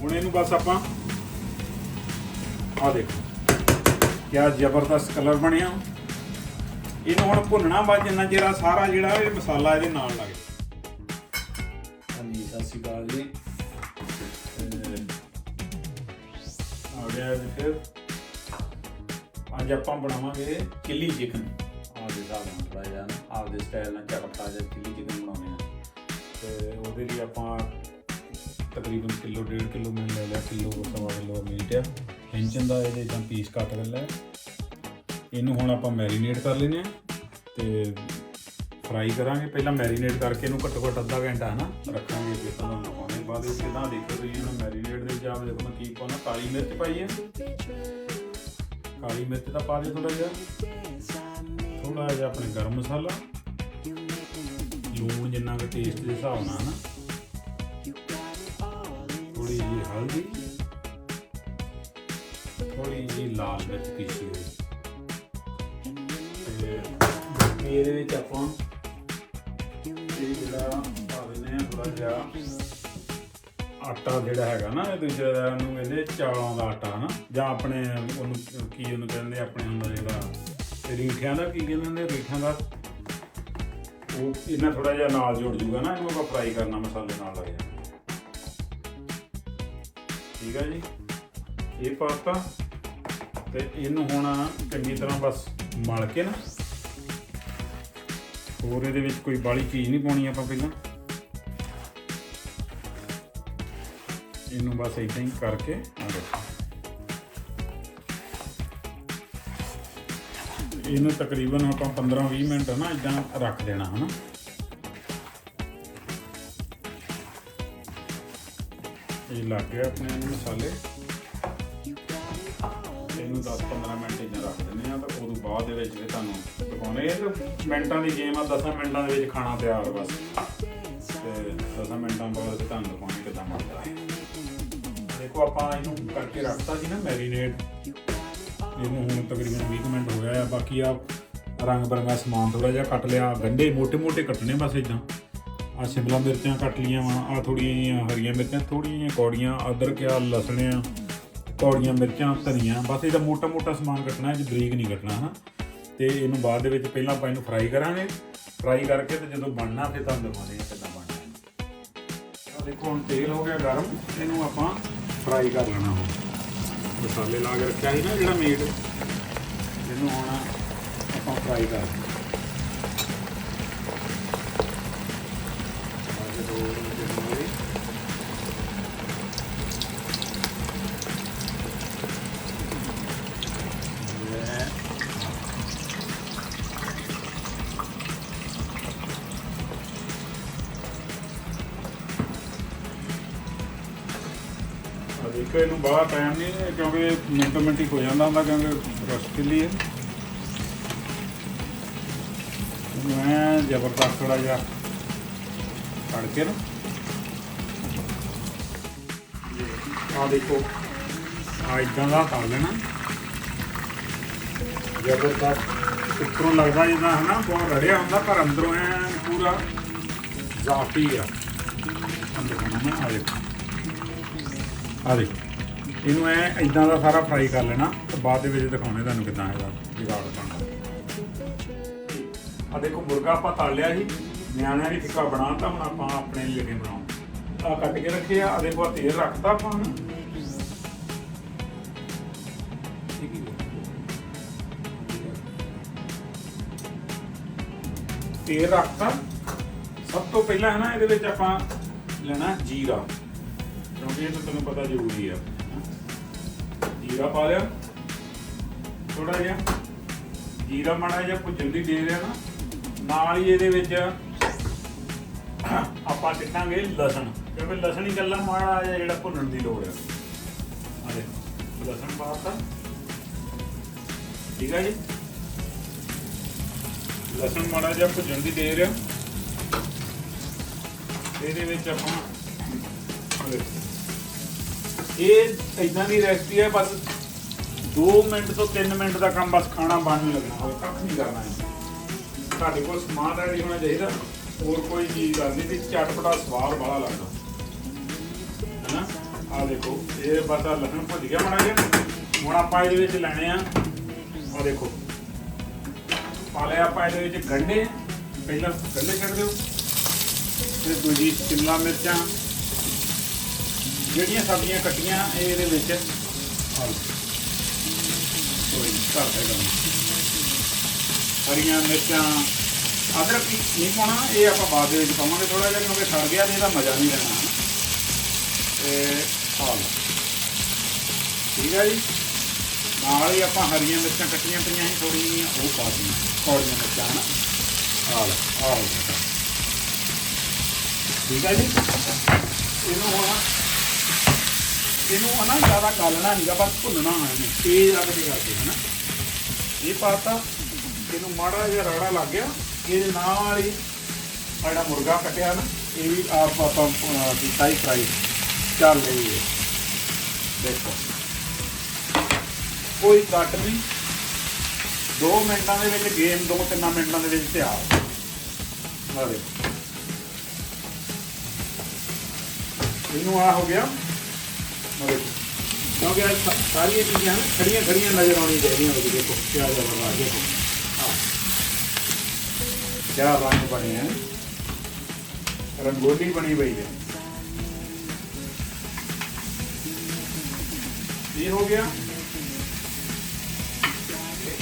ਹੁਣ ਇਹਨੂੰ ਬਸ ਆਪਾਂ ਆ ਦੇਖੋ, ਕਿਆ ਜ਼ਬਰਦਸਤ ਕਲਰ ਬਣਿਆ। ਇਹਨੂੰ ਹੁਣ ਭੁੰਨਣਾ ਬਾਅਦ ਜਿੰਨਾ ਚਿਰ ਸਾਰਾ ਜਿਹੜਾ ਇਹ ਮਸਾਲਾ ਇਹਦੇ ਨਾਲ ਲੱਗ ਹਾਂਜੀ, ਸਤਿ ਸ਼੍ਰੀ ਅਕਾਲ ਜੀ। ਆ ਗਿਆ ਜੀ ਫਿਰ ਅੱਜ ਆਪਾਂ ਬਣਾਵਾਂਗੇ ਚਿੱਲੀ ਚਿਕਨ ਆਪਦੇ ਹਿਸਾਬ ਨਾਲ ਥੋੜਾ ਜਿਹਾ ਆਪਦੇ ਸਟਾਈਲ ਨਾਲ ਚਟਪਟਾ ਜਿਹਾ ਚਿੱਲੀ ਚਿਕਨ ਬਣਾਉਣੇ ਆ। ਤੇ ਉਹਦੇ ਲਈ ਆਪਾਂ ਤਕਰੀਬਨ ਕਿਲੋ, ਡੇਢ ਕਿਲੋ ਮੈਂ ਲੈ ਲਿਆ, ਕਿਲੋ ਸਵਾ ਕਿਲੋ ਮੀਟ ਆ। ਇੰਚਨ ਦਾ ਇਹਦੇ ਜਾਂ ਪੀਸ ਕੱਟ ਕਰ ਲਿਆ। ਇਹਨੂੰ ਹੁਣ ਆਪਾਂ ਮੈਰੀਨੇਟ ਕਰ ਲੈਨੇ ਆ ਤੇ ਫਰਾਈ ਕਰਾਂਗੇ। ਪਹਿਲਾਂ ਮੈਰੀਨੇਟ ਕਰਕੇ ਇਹਨੂੰ ਘੱਟੋ ਘੱਟ ਅੱਧਾ ਘੰਟਾ ਹਨਾ ਰੱਖਾਂਗੇ ਫਿਰ ਤੁਹਾਨੂੰ ਦਿਖਾਉਣੇ ਬਾਅਦ ਵਿੱਚ ਕਿਦਾਂ ਦੇਖੋ ਤੁਸੀਂ ਇਹਨੂੰ ਮੈਰੀਨੇਟ ਦੇ ਵਿੱਚ ਆਪ ਦੇਖੋ ਮੈਂ ਕੀ ਪਾਉਣਾ, ਕਾਲੀ ਮਿਰਚ ਪਾਈ ਹੈ ਕਾਲੀ ਮਿਰਚ ਦਾ ਪਾ ਦਿਓ ਥੋੜਾ ਜਿਹਾ। ਥੋੜਾ ਜਿਹਾ ਆਪਣੇ ਗਰਮ ਮਸਾਲਾ। ਲੂਣ ਜਿੰਨਾ ਕਿ ਟੇਸਟ ਦੇ ਹਿਸਾਬ ਨਾਲ ਹਨਾ। ਥੋੜੀ ਜਿਹੀ ਹਲਦੀ ਥੋੜੀ ਜਿਹੀ ਲਾਲ ਮਿਰਚ ਪੀਸੀ ਹੋਈ। ਤੇ ਇਹਦੇ ਵਿੱਚ ਆਪਾਂ ਇਹ ਜਿਹੜਾ ਪਾ ਦਿੰਦੇ ਆ ਥੋੜਾ ਜਿਹਾ ਆਟਾ ਜਿਹੜਾ ਹੈਗਾ ਨਾ, ਇਹ ਦੂਜਾ ਨੂੰ ਕਹਿੰਦੇ ਚਾਵਲਾਂ ਦਾ ਆਟਾ, ਹਨਾ? ਜਾਂ ਆਪਣੇ ਉਹਨੂੰ ਕੀ ਉਹਨੂੰ ਕਹਿੰਦੇ ਆਪਣੇ ਹੁੰਦਾ ਜਿਹੜਾ ਰੀਠਿਆਂ ਦਾ, ਕੀ ਕਹਿੰਦੇ ਹੁੰਦੇ ਰੀਠਿਆਂ ਦਾ? ਉਹ ਇਹਨਾਂ ਥੋੜਾ ਜਿਹਾ ਨਾਲ ਜੁੜ ਜੂਗਾ ਨਾ, ਇਹਨੂੰ ਆਪਾਂ ਫਰਾਈ ਕਰਨਾ ਮਸਾਲੇ ਨਾਲ। ਠੀਕ ਹੈ ਜੀ। ਇਹ ਪਾਤਾ ਤੇ ਇਹਨੂੰ ਹੁਣ ਚੰਗੀ ਤਰ੍ਹਾਂ ਬਸ ਮਲ ਕੇ ਨਾ ਹੋਰ ਇਹਦੇ ਵਿੱਚ ਕੋਈ ਬਾਲੀ ਚੀਜ਼ ਨਹੀਂ ਪਾਉਣੀ ਆਪਾਂ ਪਹਿਲਾਂ। ਇਹਨੂੰ ਬਸ ਇਦਾਂ ਹੀ ਕਰਕੇ ਆ ਇਹਨੂੰ ਤਕਰੀਬਨ ਆਪਾਂ 15-20 ਮਿੰਟ ਨਾ ਇਦਾਂ ਰੱਖ ਦੇਣਾ ਹਨਾ। ਇਹ ਲੱਗ ਗਿਆ ਆਪਣੇ ਨੂੰ ਮਸਾਲੇ। ਇਹਨੂੰ 10-15 ਮਿੰਟ ਇੰਨਾ ਰੱਖ ਦਿੰਦੇ ਆ ਤਾਂ ਉਦੋਂ ਬਾਅਦ ਦੇ ਵਿੱਚ ਤੁਹਾਨੂੰ ਪਕਾਉਣੇ ਇਹ ਮਿੰਟਾਂ ਦੀ ਗੇਮ ਆ 10 ਮਿੰਟਾਂ ਦੇ ਵਿੱਚ ਖਾਣਾ ਤਿਆਰ ਬਸ। ਤੇ 10 ਮਿੰਟਾਂ ਬਾਅਦ ਤੁਹਾਨੂੰ ਦਿਖਾਉਣੀ ਕਿਦਾਂ ਬਣਦਾ ਹੈ। ਦੇਖੋ ਆਪਾਂ ਇਹਨੂੰ ਕਰਕੇ ਰੱਖਤਾ ਸੀ ਨਾ ਮੈਰੀਨੇਟ ਇਹਨੂੰ ਹੁਣ ਤਕਰੀਬਨ 20 ਮਿੰਟ ਹੋ ਗਿਆ ਆ। ਬਾਕੀ ਆ ਰੰਗ ਬਰੰਗਾ ਸਮਾਨ ਥੋੜਾ ਜਿਹਾ ਕੱਟ ਲਿਆ। ਗੰਡੇ ਮੋਟੇ ਮੋਟੇ ਕੱਟਨੇ ਬਸ ਇਦਾਂ ਆ ਸ਼ਿਮਲਾ ਮਿਰਚਾਂ ਕੱਟ ਲੀਆਂ ਵਾ, ਆ ਥੋੜੀਆਂ ਜਿਹੀਆਂ ਹਰੀਆਂ ਮਿਰਚਾਂ, ਥੋੜੀਆਂ ਜਿਹੀਆਂ ਕੌੜੀਆਂ, ਅਦਰਕ, ਆ ਲਸਣ ਆ, ਕੌੜੀਆਂ ਮਿਰਚਾਂ, ਧਨੀਆ, ਬਸ ਇਹਦਾ ਮੋਟਾ ਮੋਟਾ ਸਮਾਨ ਕੱਟਣਾ, ਇਹ 'ਚ ਬਰੀਕ ਨਹੀਂ ਕੱਟਣਾ, ਹਨਾ? ਤੇ ਇਹਨੂੰ ਬਾਅਦ ਦੇ ਵਿੱਚ ਪਹਿਲਾਂ ਆਪਾਂ ਇਹਨੂੰ ਫਰਾਈ ਕਰਾਂਗੇ। ਫਰਾਈ ਕਰਕੇ ਤੇ ਜਦੋਂ ਬਣਨਾ, ਫਿਰ ਤੁਹਾਨੂੰ ਦਿਖਾਉਂਦੇ ਆ ਕਿੱਦਾਂ ਬਣਨਾ। ਆ ਦੇਖੋ, ਹੁਣ ਤੇਲ ਹੋ ਗਿਆ ਗਰਮ, ਇਹਨੂੰ ਆਪਾਂ ਫਰਾਈ ਕਰ ਲੈਣਾ ਹੁਣ। ਮਸਾਲੇ ਲਾ ਕੇ ਰੱਖਿਆ ਸੀ ਨਾ ਜਿਹੜਾ ਮੀਟ ਇਹਨੂੰ ਹੁਣ ਆਪਾਂ ਫਰਾਈ ਕਰ ਦੇਖੋ, ਇਹਨੂੰ ਬਾਹਰ ਟਾਈਮ ਨਹੀਂ ਹੈ, ਕਿਉਂਕਿ ਮਿੰਟ ਮਿੰਟ ਹੀ ਹੋ ਜਾਂਦਾ ਹੁੰਦਾ, ਕਿਉਂਕਿ ਰਸ ਕਿੱਲੀ ਹੈ। ਮੈਂ ਜ਼ਬਰਦਸਤ ਥੋੜਾ ਜਿਹਾ ਫੜ ਕੇ ਨਾ। ਆ ਦੇਖੋ ਆ ਇਦਾਂ ਦਾ ਕਰ ਲੈਣਾ। ਜ਼ਬਰਦਸਤ। ਉੱਪਰੋਂ ਲੱਗਦਾ ਜਿੱਦਾਂ ਹਨਾ, ਬਹੁਤ ਰੜਿਆ ਹੁੰਦਾ, ਪਰ ਅੰਦਰੋਂ ਐ ਪੂਰਾ ਜ਼ਾਫੀ ਆ। ਅੰਦਰ ਨਾ ਆ ਦੇਖੋ। ਆ ਦੇ ਇਹਨੂੰ ਐ ਇਦਾਂ ਦਾ ਸਾਰਾ ਫਰਾਈ ਕਰ ਲੈਣਾ ਤੇ ਬਾਅਦ ਦੇ ਵਿੱਚ ਦਿਖਾਉਣੇ ਤੁਹਾਨੂੰ ਕਿਦਾਂ ਇਹਦਾ ਜੁਗਾੜ ਬਣਦਾ। ਆ ਦੇਖੋ, ਮੁਰਗਾ ਆਪਾਂ ਤਲ ਲਿਆ ਸੀ। ਨਿਆਣਿਆਂ ਲਈ ਫਿੱਕਾ ਬਣਾਤਾ ਹੁਣ ਆਪਾਂ ਆਪਣੇ ਲਈ ਲੱਗੇ ਬਣਾਉਣ। ਆ ਕੱਟ ਕੇ ਰੱਖੇ ਆ ਦੇਖੋ ਆਹ ਤੇਲ ਰੱਖਤਾ ਆਪਾਂ ਹੁਣ ਤੇਲ ਰੱਖਤਾ। ਸਭ ਤੋਂ ਪਹਿਲਾਂ ਹੈ ਨਾ ਇਹਦੇ ਵਿੱਚ ਆਪਾਂ ਲੈਣਾ ਜੀਰਾ। ਕਿਉਂਕਿ ਇਹ ਤਾਂ ਤੁਹਾਨੂੰ ਪਤਾ ਜ਼ਰੂਰੀ ਆ। ਜੀਰਾ ਪਾ ਲਿਆ। ਥੋੜਾ ਜਿਹਾ ਜੀਰਾ ਮਾੜਾ ਜਿਹਾ ਭੁੱਜਣ ਦੀ ਦੇ ਰਿਹਾ ਨਾ। ਨਾਲ ਹੀ ਇਹਦੇ ਵਿੱਚ ਆਪਾਂ ਸਿੱਟਾਂਗੇ ਲਸਣ, ਕਿਉਂਕਿ ਲਸਣ ਹੀ ਗੱਲਾਂ ਮਾੜਾ ਜਿਹਾ ਜਿਹੜਾ ਭੁੰਨਣ ਦੀ ਲੋੜ ਹੈ। ਆ ਦੇਖੋ, ਲਸਣ ਪਾਤਾ ਠੀਕ ਹੈ ਜੀ? ਲਸਣ ਮਾੜਾ ਜਿਹਾ ਭੁੱਜਣ ਦੀ ਦੇ ਰਿਹਾ ਇਹਦੇ ਵਿੱਚ ਆਪਾਂ ਆ ਇਹ ਇਦਾਂ ਦੀ ਰੈਸਪੀ ਹੈ ਬਸ 2 ਮਿੰਟ ਤੋਂ 3 ਮਿੰਟ ਦਾ ਕੰਮ ਬਸ ਖਾਣਾ ਬਣਨ ਲੱਗਣਾ, ਹੋਰ ਕੱਖ ਨਹੀਂ ਕਰਨਾ। ਹੈ ਤੁਹਾਡੇ ਕੋਲ ਸਮਾਨ ਰੈਡੀ ਹੋਣਾ ਚਾਹੀਦਾ। ਹੋਰ ਕੋਈ ਚੀਜ਼ ਗੱਲ ਨਹੀਂ ਵੀ ਚਟਪਟਾ ਸਵਾਦ ਵਾਲਾ ਲੱਗਦਾ। ਹੈਨਾ? ਆ ਦੇਖੋ, ਇਹ ਬਸ ਆਹ ਲਸਣ ਭੁੱਜ ਗਿਆ ਮਾੜਾ ਜਿਹਾ। ਹੁਣ ਆਪਾਂ ਇਹਦੇ ਵਿੱਚ ਲੈਣੇ ਆ ਆ ਦੇਖੋ। ਪਾ ਲਿਆ ਆਪਾਂ ਇਹਦੇ ਵਿੱਚ ਗੰਢੇ। ਪਹਿਲਾਂ ਗੰਢੇ ਛੱਡ ਦਿਓ। ਫਿਰ ਦੂਜੀ ਸ਼ਿਮਲਾ ਮਿਰਚਾਂ। ਜਿਹੜੀਆਂ ਸਬਜ਼ੀਆਂ ਕੱਟੀਆਂ ਇਹ ਇਹਦੇ ਵਿੱਚ। ਆ ਕੋਈ ਘਰ ਦਾ ਹਰੀਆਂ ਮਿਰਚਾਂ। ਅਦਰਕ ਨਹੀਂ ਪਾਉਣਾ, ਇਹ ਆਪਾਂ ਬਾਅਦ ਦੇ ਵਿੱਚ ਪਾਵਾਂਗੇ ਥੋੜਾ ਜਿਹਾ, ਕਿਉਂਕਿ ਸੜ ਗਿਆ ਤੇ ਇਹਦਾ ਮਜ਼ਾ ਨਹੀਂ ਲੈਣਾ। ਹਨਾ। ਤੇ ਆ ਲਓ। ਠੀਕ ਹੈ ਜੀ? ਨਾਲ ਹੀ ਆਪਾਂ ਹਰੀਆਂ ਮਿਰਚਾਂ ਕੱਟੀਆਂ ਪਈਆਂ ਸੀ, ਥੋੜ੍ਹੀਆਂ ਜਿਹੀਆਂ, ਉਹ ਪਾ ਦਿੱਤੀਆਂ ਕੌੜੀਆਂ ਮਿਰਚਾਂ, ਹਨਾ? ਆ ਲਓ ਆ ਲਓ। ਠੀਕ ਹੈ ਜੀ? ਇਹਨੂੰ ਹੁਣ ਇਹਨੂੰ ਨਾ ਜ਼ਿਆਦਾ ਗਾਲਣਾ ਨਹੀਂਗਾ ਬਸ ਭੁੰਨਣਾ ਹੈ ਇਹਨੂੰ, ਤੇਜ਼ ਅੱਗ ਤੇ ਕਰਕੇ, ਹਨਾ? ਇਹ ਪਾਤਾ, ਇਹਨੂੰ ਮਾੜਾ ਜਿਹਾ ਰਗੜਾ ਲੱਗ ਗਿਆ। ਇਹਦੇ ਨਾਲ ਹੀ ਆਹ ਮੁਰਗਾ ਕੱਟਿਆ ਨਾ, ਇਹ ਵੀ ਆਪ ਆਪਾਂ ਕੀਤਾ ਹੀ ਫਰਾਈ ਚੱਲ ਰਹੀ ਹੈ। ਦੇਖੋ। ਕੋਈ ਕੱਟ ਨਹੀਂ। 2 ਮਿੰਟਾਂ ਦੇ ਵਿੱਚ ਗੇਮ 2-3 ਮਿੰਟਾਂ ਦੇ ਵਿੱਚ ਤਿਆਰ। ਆ ਦੇਖੋ। ਇਹਨੂੰ ਆ ਹੋ ਗਿਆ। ਦੇਖੋ। ਕਿਉਂਕਿ ਸਾਰੀਆਂ ਚੀਜ਼ਾਂ ਖੜੀਆਂ ਖੜੀਆਂ ਨਜ਼ਰ ਆਉਣੀਆਂ ਚਾਹੀਦੀਆਂ ਦੇਖੋ, ਕਿਆ ਜ਼ਬਰਦਸਤ ਦੇਖੋ ਹਾਂ ਕਿਆ ਰੰਗ ਬਣੇ ਹੈ। ਰੰਗੋਲੀ ਬਣੀ ਪਈ ਹੈ। ਇਹ ਗਿਆ?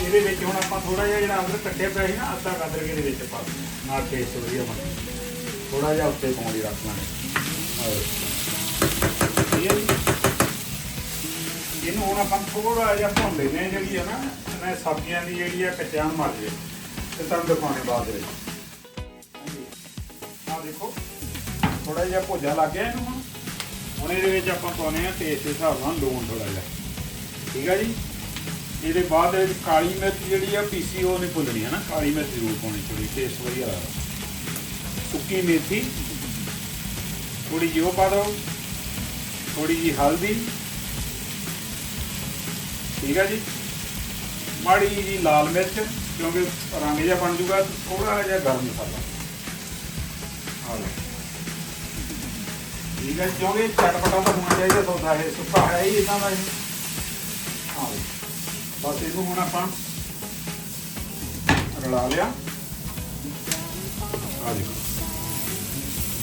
ਇਹਦੇ ਵਿੱਚ ਹੁਣ ਆਪਾਂ ਥੋੜਾ ਜਿਹਾ ਜਿਹੜਾ ਅਦਰਕ ਕੱਟਿਆ ਪਿਆ ਸੀ ਨਾ, ਅੱਧਾ ਅਦਰਕ ਇਹਦੇ ਵਿੱਚ ਪਾ ਨਾਲ ਟੇਸਟ ਵਧੀਆ ਬਣੇ। ਥੋੜਾ ਜਿਹਾ ਉੱਤੇ ਪਾਉਣ ਲਈ ਰੱਖ ਹੈ ਇਹਨੂੰ ਹੁਣ ਆਪਾਂ ਥੋੜਾ ਜਿਹਾ ਭੁੰਨ ਲੈਂਦੇ ਜਿਹੜੀ ਹੈ ਨਾ, ਮੈਂ ਸਬਜ਼ੀਆਂ ਦੀ ਜਿਹੜੀ ਆ ਕਚਾਂ ਮਰ ਜੇ ਤੇ ਤੁਹਾਨੂੰ ਦਿਖਾਉਣੇ ਬਾਅਦ ਵਿੱਚ। ਥੋੜਾ ਜਿਹਾ ਭੋਜਾ ਲੱਗ ਗਿਆ ਇਹਨੂੰ ਹੁਣ। ਹੁਣ ਇਹਦੇ ਵਿੱਚ ਆਪਾਂ ਪਾਉਣੇ ਆ ਟੇਸਟ ਦੇ ਹਿਸਾਬ ਨਾਲ ਲੂਣ ਥੋੜਾ ਜਿਹਾ। ਠੀਕ ਆ ਜੀ? ਇਹਦੇ ਬਾਅਦ ਦੇ ਵਿੱਚ ਕਾਲੀ ਮਿਰਚ ਜਿਹੜੀ ਆ, ਪੀਸੀ ਉਹ ਨਹੀਂ ਭੁੱਲਣੀ ਹੈ ਨਾ। ਕਾਲੀ ਮਿਰਚ ਜ਼ਰੂਰ ਪਾਉਣੀ ਥੋੜੀ ਟੇਸਟ ਵਧੀਆ ਲੱਗਦਾ ਸੁੱਕੀ ਮੇਥੀ ਥੋੜੀ ਜਿਹੀ ਉਹ ਪਾ ਦਿਓ। ਥੋੜੀ ਜਿਹੀ ਹਲਦੀ। ਠੀਕ ਆ ਜੀ? ਮਾੜੀ ਜੀ ਲਾਲ ਮਿਰਚ, ਕਿਉਂਕਿ ਰੰਗ ਜਿਹਾ ਬਣ ਜੂਗਾ ਥੋੜਾ ਜਿਹਾ ਗਰਮ ਮਸਾਲਾ। ਆ ਲਓ। ਠੀਕ ਹੈ, ਕਿਉਂਕਿ ਇਹ ਚਟਪਟਾ ਤਾਂ ਹੋਣਾ ਚਾਹੀਦਾ ਸੌਦਾ ਇਹ ਸੁੱਕਾ ਹੈ ਹੀ ਇਦਾਂ ਦਾ ਇਹ ਆ ਬਸ ਇਹਨੂੰ ਹੁਣ ਆਪਾਂ ਰਲਾ ਲਿਆ। ਆ ਦੇਖੋ।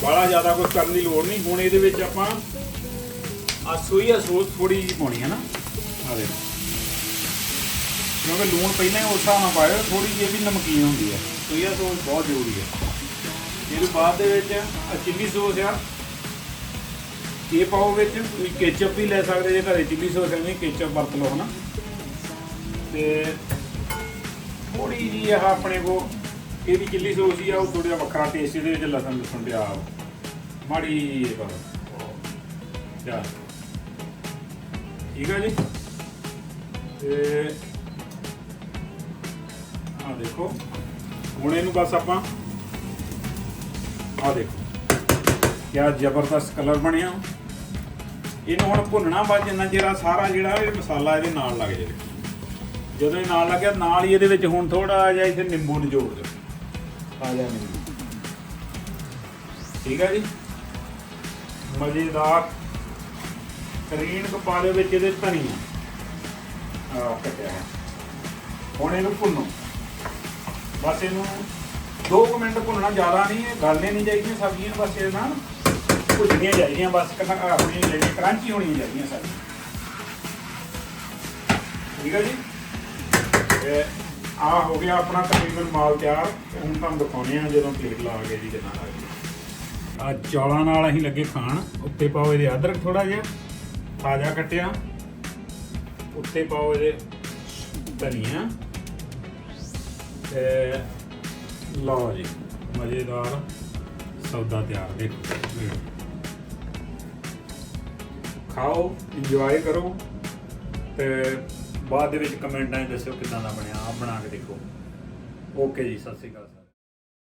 ਬਾਲਾ ਜ਼ਿਆਦਾ ਕੁਝ ਕਰਨ ਦੀ ਲੋੜ ਨਹੀਂ। ਹੁਣ ਇਹਦੇ ਵਿੱਚ ਆਪਾਂ ਆ ਸੋਈਆ ਸੋਸ ਥੋੜੀ ਜਿਹੀ ਪਾਉਣੀ ਹੈ ਨਾ। ਆ ਦੇਖੋ। ਕਿਉਂਕਿ ਲੂਣ ਪਹਿਲਾਂ ਹੀ ਉਸ ਹਿਸਾਬ ਨਾਲ ਪਾਇਆ ਥੋੜੀ ਜਿਹੀ ਵੀ ਨਮਕੀਨ ਹੁੰਦੀ ਹੈ। ਸੋਈਆ ਸੋਸ ਬਹੁਤ ਜ਼ਰੂਰੀ ਹੈ। ਇਹਦੇ ਬਾਅਦ ਦੇ ਵਿੱਚ ਚਿੱਲੀ ਸੋਸ ਆ। ਇਹ ਪਾਓ ਵਿੱਚ ਤੁਸੀਂ ਕੇਚਪ ਵੀ ਲੈ ਸਕਦੇ ਜੇ ਘਰੇ ਚਿੱਲੀ ਸੌਸ ਹੈ ਨਹੀਂ, ਕੇਚਪ ਵਰਤ ਲਓ ਹਨਾ। ਤੇ ਥੋੜੀ ਜੀ ਆਹ ਆਪਣੇ ਕੋ ਇਹਦੀ ਚਿੱਲੀ ਸੌਸ ਹੀ ਆ, ਉਹ ਥੋੜਾ ਜਿਹਾ ਵੱਖਰਾ ਟੇਸਟ ਇਹਦੇ ਵਿੱਚ ਲਸਣ ਲਸਣ ਪਿਆ। ਮਾੜੀ ਇਹ ਬਸ ਯਾ ਠੀਕ ਆ ਜੀ। ਤੇ ਆ ਦੇਖੋ। ਹੁਣ ਇਹਨੂੰ ਬਸ ਆਪਾਂ ਆ ਦੇਖੋ। ਕਿਆ ਜ਼ਬਰਦਸਤ ਕਲਰ ਬਣਿਆ। ਇਹਨੂੰ ਹੁਣ ਭੁੰਨਣਾ ਵਾ ਜਿੰਨਾ ਜਿਹੜਾ ਸਾਰਾ ਜਿਹੜਾ ਇਹ ਮਸਾਲਾ ਇਹਦੇ ਨਾਲ ਲੱਗ ਜਾਵੇ। ਜਦੋਂ ਇਹ ਨਾਲ ਲੱਗਿਆ, ਨਾਲ ਹੀ ਇਹਦੇ ਵਿੱਚ ਹੁਣ ਥੋੜਾ ਜਿਹਾ ਇੱਥੇ ਨਿੰਬੂ ਨਿਚੋੜ ਦਿਓ। ਤਾਜ਼ਾ ਨਿੰਬੂ। ਠੀਕ ਹੈ ਜੀ? ਮਜ਼ੇਦਾਰ ਕਰੀਨ ਕਪਾਲੇ ਵਿੱਚ ਇਹਦੇ ਧਨੀਆ। ਆ ਕੱਟਿਆ ਹੁਣ ਇਹਨੂੰ ਭੁੰਨੋ। ਬਸ ਇਹਨੂੰ 2 ਮਿੰਟ ਭੁੰਨਣਾ ਜ਼ਿਆਦਾ ਨਹੀਂ ਹੈ ਗਲਨੇ ਨਹੀਂ ਚਾਹੀਦੀਆਂ ਸਬਜ਼ੀਆਂ ਬਸ ਇਹ ਨਾਲ ਭੁੱਜਣੀਆਂ ਚਾਹੀਦੀਆਂ, ਬਸ ਕਨਾ ਹੋਣੀਆਂ ਚਾਹੀਦੀਆਂ ਕਰਾਂਚੀ ਹੋਣੀਆਂ ਚਾਹੀਦੀਆਂ ਸਬਜ਼ੀਆਂ ਠੀਕ ਹੈ ਜੀ? ਤੇ ਆ ਹੋ ਗਿਆ ਆਪਣਾ ਤਕਰੀਬਨ ਮਾਲ ਤਿਆਰ। ਹੁਣ ਤੁਹਾਨੂੰ ਦਿਖਾਉਂਦੇ ਆ ਜਦੋਂ ਪਲੇਟ ਲਾ ਕੇ ਜੀ ਕਿੰਨਾ ਲੱਗਦਾ। ਆ ਚੌਲਾਂ ਨਾਲ ਅਸੀਂ ਲੱਗੇ ਖਾਣ। ਉੱਤੇ ਪਾਓ ਇਹਦੇ ਅਦਰਕ ਥੋੜਾ ਜਿਹਾ, ਤਾਜ਼ਾ ਕੱਟਿਆ। ਉੱਤੇ ਪਾਓ ਇਹਦੇ ਧਨੀਆ। ਤੇ ਲਓ ਜੀ, ਮਜ਼ੇਦਾਰ ਸੌਦਾ ਤਿਆਰ ਦੇਖੋ। ਖਾਓ ਇੰਜੋਏ ਕਰੋ ਤੇ ਬਾਅਦ ਦੇ ਵਿੱਚ ਕਮੈਂਟਾਂ 'ਚ ਦੱਸਿਓ ਕਿਦਾਂ ਦਾ ਬਣਿਆ ਆਪ ਬਣਾ ਕੇ ਦੇਖੋ। ਓਕੇ ਜੀ, ਸਤਿ ਸ਼੍ਰੀ ਅਕਾਲ ਸਰ।